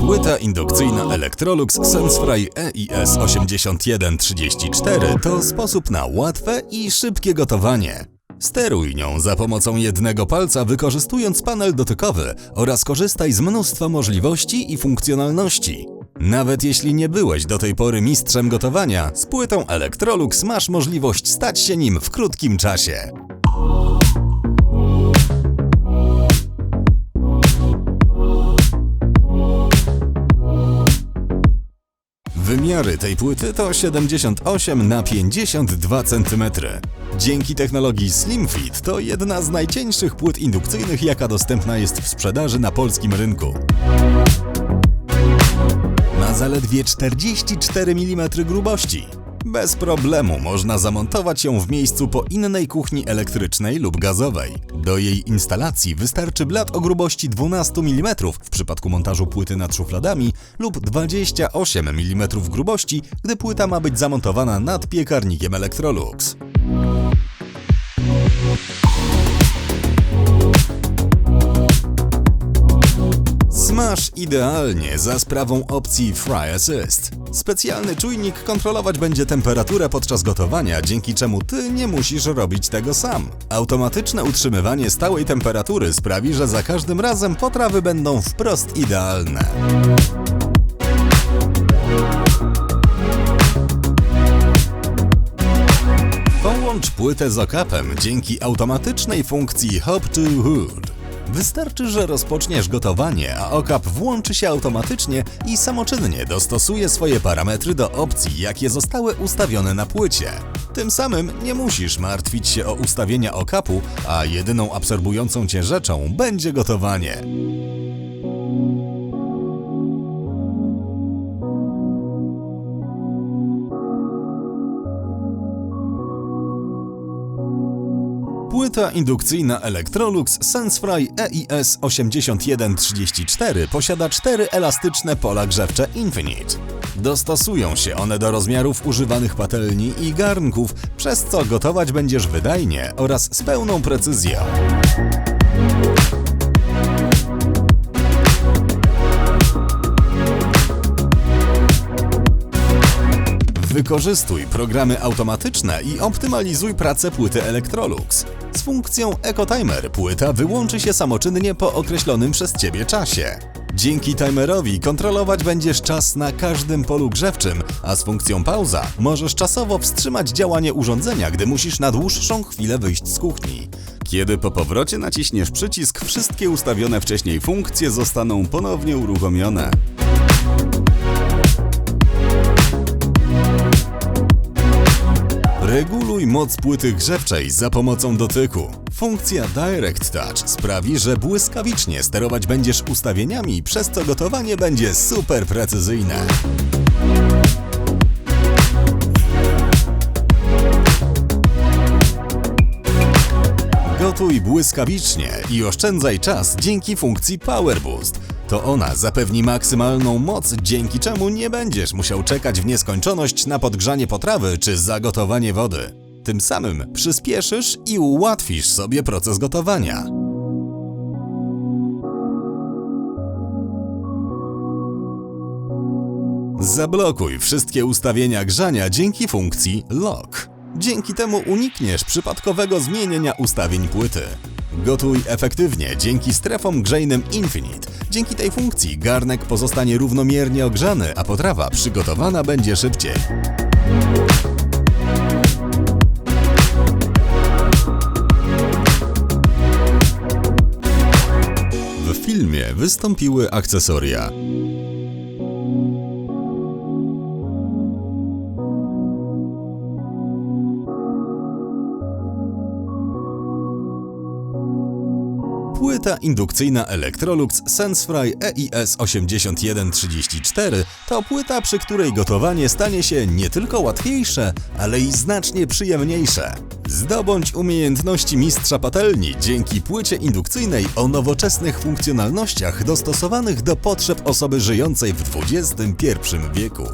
Płyta indukcyjna Electrolux SenseFry EIS 8134 to sposób na łatwe i szybkie gotowanie. Steruj nią za pomocą jednego palca, wykorzystując panel dotykowy oraz korzystaj z mnóstwa możliwości i funkcjonalności. Nawet jeśli nie byłeś do tej pory mistrzem gotowania, z płytą Electrolux masz możliwość stać się nim w krótkim czasie. Wymiary tej płyty to 78 na 52 cm. Dzięki technologii SlimFit to jedna z najcieńszych płyt indukcyjnych, jaka dostępna jest w sprzedaży na polskim rynku. Ma zaledwie 44 mm grubości. Bez problemu można zamontować ją w miejscu po innej kuchni elektrycznej lub gazowej. Do jej instalacji wystarczy blat o grubości 12 mm w przypadku montażu płyty nad szufladami lub 28 mm grubości, gdy płyta ma być zamontowana nad piekarnikiem Electrolux. Smash idealnie za sprawą opcji Fry Assist. Specjalny czujnik kontrolować będzie temperaturę podczas gotowania, dzięki czemu ty nie musisz robić tego sam. Automatyczne utrzymywanie stałej temperatury sprawi, że za każdym razem potrawy będą wprost idealne. Połącz płytę z okapem dzięki automatycznej funkcji Hop to Hood. Wystarczy, że rozpoczniesz gotowanie, a okap włączy się automatycznie i samoczynnie dostosuje swoje parametry do opcji, jakie zostały ustawione na płycie. Tym samym nie musisz martwić się o ustawienia okapu, a jedyną absorbującą cię rzeczą będzie gotowanie. Płyta indukcyjna Electrolux SenseFry EIS 8134 posiada cztery elastyczne pola grzewcze Infinite. Dostosują się one do rozmiarów używanych patelni i garnków, przez co gotować będziesz wydajnie oraz z pełną precyzją. Wykorzystuj programy automatyczne i optymalizuj pracę płyty Electrolux. Z funkcją EcoTimer płyta wyłączy się samoczynnie po określonym przez Ciebie czasie. Dzięki timerowi kontrolować będziesz czas na każdym polu grzewczym, a z funkcją pauza możesz czasowo wstrzymać działanie urządzenia, gdy musisz na dłuższą chwilę wyjść z kuchni. Kiedy po powrocie naciśniesz przycisk, wszystkie ustawione wcześniej funkcje zostaną ponownie uruchomione. Reguluj moc płyty grzewczej za pomocą dotyku. Funkcja Direct Touch sprawi, że błyskawicznie sterować będziesz ustawieniami, przez co gotowanie będzie super precyzyjne. Gotuj błyskawicznie i oszczędzaj czas dzięki funkcji Power Boost. To ona zapewni maksymalną moc, dzięki czemu nie będziesz musiał czekać w nieskończoność na podgrzanie potrawy czy zagotowanie wody. Tym samym przyspieszysz i ułatwisz sobie proces gotowania. Zablokuj wszystkie ustawienia grzania dzięki funkcji Lock. Dzięki temu unikniesz przypadkowego zmienienia ustawień płyty. Gotuj efektywnie dzięki strefom grzejnym Infinite. Dzięki tej funkcji garnek pozostanie równomiernie ogrzany, a potrawa przygotowana będzie szybciej. Filmie wystąpiły akcesoria. Płyta indukcyjna Electrolux SenseFry EIS 8134 to płyta, przy której gotowanie stanie się nie tylko łatwiejsze, ale i znacznie przyjemniejsze. Zdobądź umiejętności mistrza patelni dzięki płycie indukcyjnej o nowoczesnych funkcjonalnościach dostosowanych do potrzeb osoby żyjącej w XXI wieku.